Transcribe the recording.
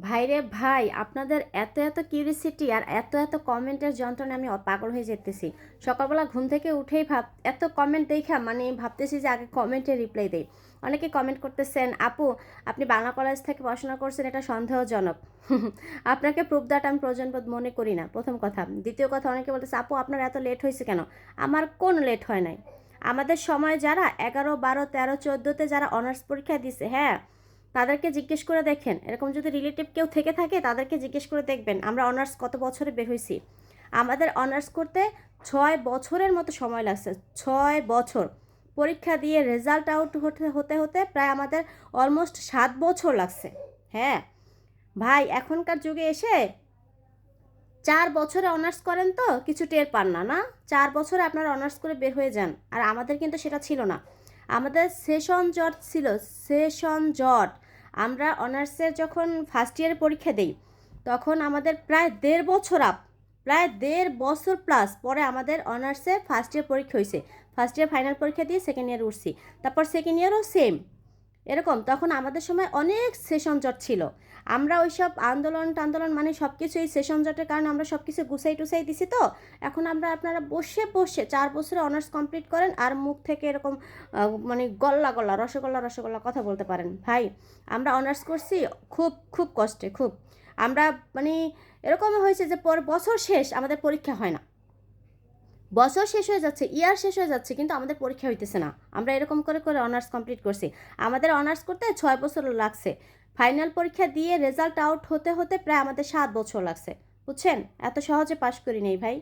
ভাইরে ভাই, আপনাদের এত এত কিউরিসিটি আর এত এত কমেন্টের যন্ত্রণা আমি পাগল হয়ে যেতেছি। সকালবেলা ঘুম থেকে উঠেই ভাব, এত কমেন্ট দেখা মানে ভাবতেছি যে আগে কমেন্টে রিপ্লাই দেই। অনেকে কমেন্ট করতেছেন, আপু, আপনি বাংলা কলেজ থেকে পড়াশোনা করছেন, এটা সন্দেহজনক। আপনাকে প্রুফ দ্যাট আমি প্রয়োজনবোধ মনে করি না, প্রথম কথা। দ্বিতীয় কথা, অনেকে বলতেছে, আপু, আপনার এত লেট হয়েছে কেন? আমার কোন লেট হয় নাই। আমাদের সময় যারা এগারো, বারো, তেরো, চোদ্দোতে যারা অনার্স পরীক্ষা দিছে হ্যাঁ তাদেরকে জিজ্ঞেস করে দেখেন। এরকম যদি রিলেটিভ কেউ থেকে থাকে, তাদেরকে জিজ্ঞেস করে দেখবেন, আমরা অনার্স কত বছরে বের হয়েছি আমাদের অনার্স করতে ছয় বছরের মতো সময় লাগছে, ছয় বছর। পরীক্ষা দিয়ে রেজাল্ট আউট হতে হতে হতে প্রায় আমাদের অলমোস্ট সাত বছর লাগছে। হ্যাঁ? ভাই, এখনকার যুগে এসে চার বছরে অনার্স করেন তো, কিছু টের পান না না? চার বছরে আপনারা অনার্স করে বের হয়ে যান। আর আমাদের কিন্তু সেটা ছিল না। আমাদের সেশন জট ছিল সেশন জট। আমরা অনার্সের যখন ফার্স্ট ইয়ারে পরীক্ষা দিই, তখন আমাদের প্রায় দেড় বছর আপ প্রায় দেড় বছর প্লাস পরে আমাদের অনার্সে ফার্স্ট ইয়ার পরীক্ষা হয়েছে ফার্স্ট ইয়ার ফাইনাল পরীক্ষা দিয়ে সেকেন্ড ইয়ার উঠছি। তারপর সেকেন্ড ইয়ারও সেম এরকম, তখন আমাদের সময় অনেক সেশন জট ছিল। আমরা ওই সব আন্দোলন টান্দোলন মানে সব কিছু এই সেশন জটের কারণে আমরা সব কিছু গুছাই টুসাই দিছি তো। এখন আমরা আপনারা বসে বসে চার বছরে অনার্স কমপ্লিট করেন আর মুখ থেকে এরকম মানে গল্লা গল্লা, রসগোল্লা রসগোল্লা কথা বলতে পারেন। ভাই, আমরা অনার্স করছি খুব খুব কষ্টে, খুব। আমরা মানে এরকম হয়েছে যে পর বছর শেষ আমাদের পরীক্ষা হয় না। বছর শেষ হয়ে যাচ্ছে ইয়ার শেষ হয়ে যাচ্ছে, কিন্তু আমাদের পরীক্ষা হইতেছে না। আমরা এরকম করে করে অনার্স কমপ্লিট করছি। আমাদের অনার্স করতে ছয় বছর লাগছে। ফাইনাল পরীক্ষা দিয়ে রেজাল্ট আউট হতে হতে প্রায় আমাদের সাত বছর লাগছে। বুঝছেন? এত সহজে পাশ করি নেই ভাই।